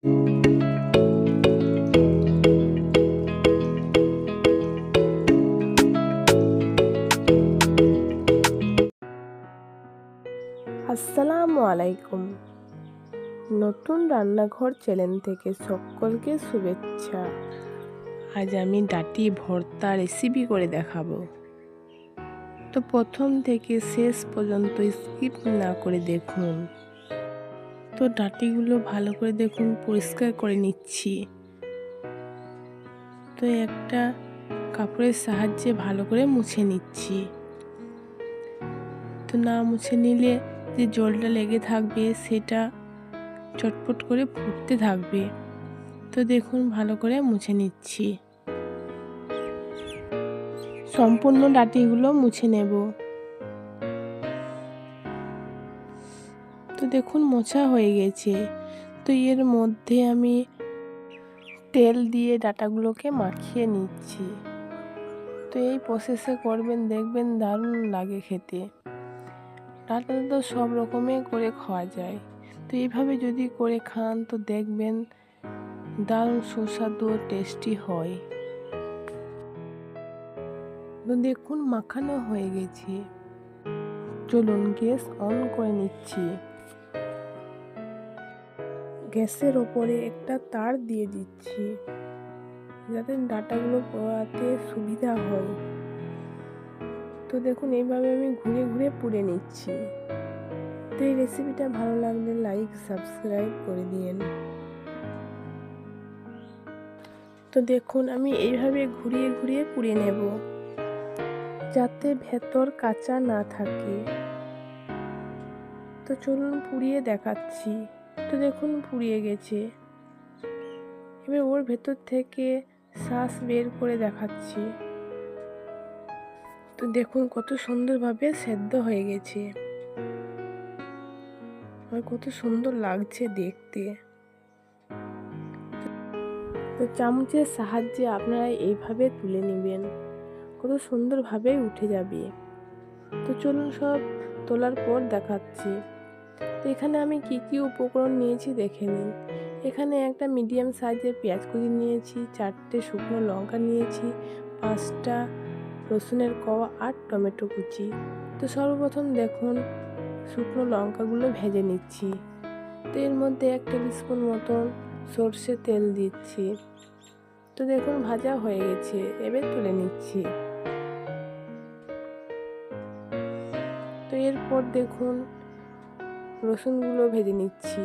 আসসালামু আলাইকুম। নতুন রান্নাঘর চ্যানেল থেকে সকলকে শুভেচ্ছা। আজ আমি ডাটি, ভর্তা রেসিপি করে দেখাবো। তো প্রথম থেকে শেষ পর্যন্ত স্কিপ না করে দেখুন। তো ডাটিগুলো ভালো করে দেখুন, পরিষ্কার করে নিচ্ছি। তো একটা কাপড়ের সাহায্যে ভালো করে মুছে নিচ্ছি। তো না মুছে নিলে যে জলটা লেগে থাকবে, সেটা চটপট করে ফুটতে থাকবে। তো দেখুন, ভালো করে মুছে নিচ্ছি। সম্পূর্ণ ডাটিগুলো মুছে নেব। তো দেখুন মোছা হয়ে গেছে। তো এর মধ্যে আমি তেল দিয়ে ডাটাগুলোকে মাখিয়ে নিচ্ছি। তো এই প্রসেসে করবেন, দেখবেন দারুণ লাগে খেতে। ডাটা তো সব রকমের করে খাওয়া যায়। তো এইভাবে যদি করে খান, তো দেখবেন দারুণ সুস্বাদু ও টেস্টি হয়। তো দেখুন মাখানো হয়ে গেছে। চলুন গ্যাস অন করে নিচ্ছি। গ্যাসের ওপরে একটা তার দিয়ে দিচ্ছি, যাতে ডাটাগুলো পোড়াতে সুবিধা হয়। তো দেখুন, এইভাবে আমি ঘুরে ঘুরে পুড়ে নিচ্ছি। তো এই রেসিপিটা ভালো লাগলে লাইক সাবস্ক্রাইব করে দিন তো দেখুন, আমি এইভাবে ঘুরিয়ে ঘুরিয়ে পুড়ে নেব, যাতে ভেতর কাঁচা না থাকে। তো চলুন পুড়িয়ে দেখাচ্ছি। তো দেখুন পুড়িয়ে গেছে। এবার ওর ভেতর থেকে শ্বাস বের করে দেখাচ্ছি। তো দেখুন কত সুন্দরভাবে সেদ্ধ হয়ে গেছে। আর কত সুন্দর লাগছে দেখতে। তো চামচের সাহায্যে আপনারা এইভাবে তুলে নেবেন। কত সুন্দরভাবে উঠে যাবে। তো চলুন সব তোলার পর দেখাচ্ছি। এখানে আমি কি কি উপকরণ নিয়েছি দেখে নিন। এখানে একটা মিডিয়াম সাইজের পেঁয়াজ কুচি নিয়েছি, চারটে শুকনো লঙ্কা নিয়েছি, পাঁচটা রসুনের কোয়া আর টমেটো কুচি। তো সর্বপ্রথম দেখুন, শুকনো লঙ্কাগুলো ভেজে নিচ্ছি। তো এর মধ্যে এক টেবিল স্পুন মতন সর্ষে তেল দিচ্ছি। তো দেখুন, ভাজা হয়ে গেছে, এবার তুলে নিচ্ছি। তো এরপর দেখুন রসুনগুলো ভেজে নিচ্ছি।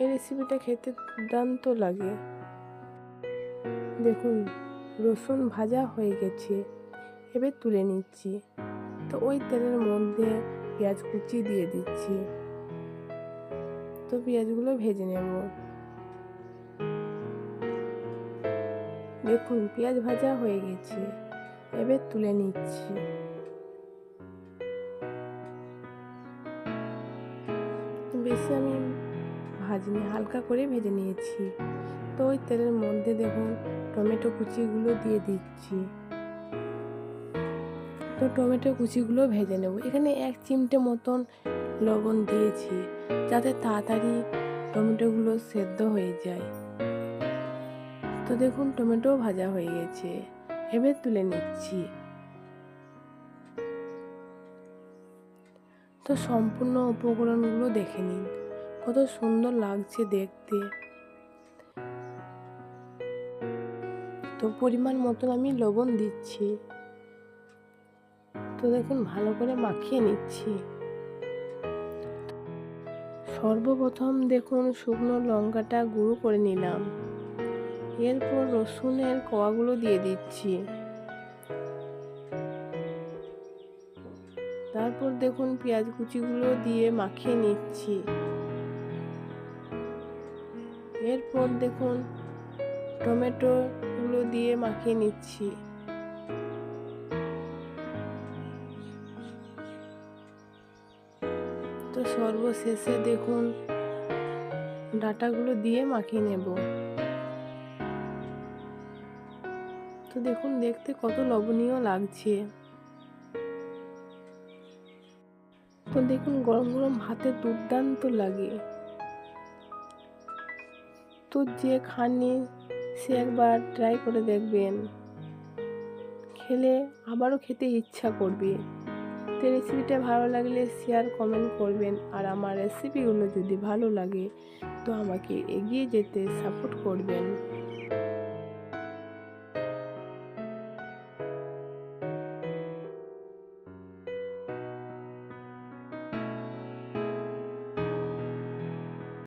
এই রেসিপিটা খেতে দুর্দান্ত লাগে। দেখুন, রসুন ভাজা হয়ে গেছে। এবার তুলে নিচ্ছি। তো ওই তেলের মধ্যে পেঁয়াজ কুচি দিয়ে দিচ্ছি। তো পেঁয়াজগুলো ভেজে নেব। দেখুন, পেঁয়াজ ভাজা হয়ে গেছে। এবার তুলে নিচ্ছি। বেশি আমি ভাজিনি, হালকা করে ভেজে নিয়েছি। তো ওই তেলের মধ্যে দেখুন, টমেটো কুচিগুলো দিয়ে দিচ্ছি। তো টমেটো কুচিগুলো ভেজে নেব। এখানে এক চিমটে মতন লবণ দিয়েছি, যাতে তাড়াতাড়ি টমেটোগুলো সেদ্ধ হয়ে যায়। তো দেখুন টমেটো ভাজা হয়ে গেছে। এবার তুলে নিচ্ছি। তো সম্পূর্ণ উপকরণগুলো দেখে নিন। কত সুন্দর লাগছে দেখতে। তো পরিমাণ মতন আমি লবণ দিচ্ছি। তো দেখুন, ভালো করে মাখিয়ে নিচ্ছি। সর্বপ্রথম দেখুন, শুকনো লঙ্কাটা গুঁড়ো করে নিলাম। এরপর রসুনের কোয়াগুলো দিয়ে দিচ্ছি। তারপর দেখুন পেঁয়াজ কুচিগুলো দিয়ে মাখিয়ে নিচ্ছি। এরপর দেখুন টমেটোগুলো দিয়ে মাখিয়ে নিচ্ছি। তো সর্বশেষে দেখুন ডাটাগুলো দিয়ে মাখিয়ে নেব। তো দেখুন, দেখতে কত লবণীয় লাগছে। তো দেখুন, গরম গরম ভাতে দুর্দান্ত লাগে। তো যে খাননি সে একবার ট্রাই করে দেখবেন। খেলে আবারও খেতে ইচ্ছা করবে। তো রেসিপিটা ভালো লাগলে শেয়ার কমেন্ট করবেন। আর আমার রেসিপিগুলো যদি ভালো লাগে, তো আমাকে এগিয়ে যেতে সাপোর্ট করবেন।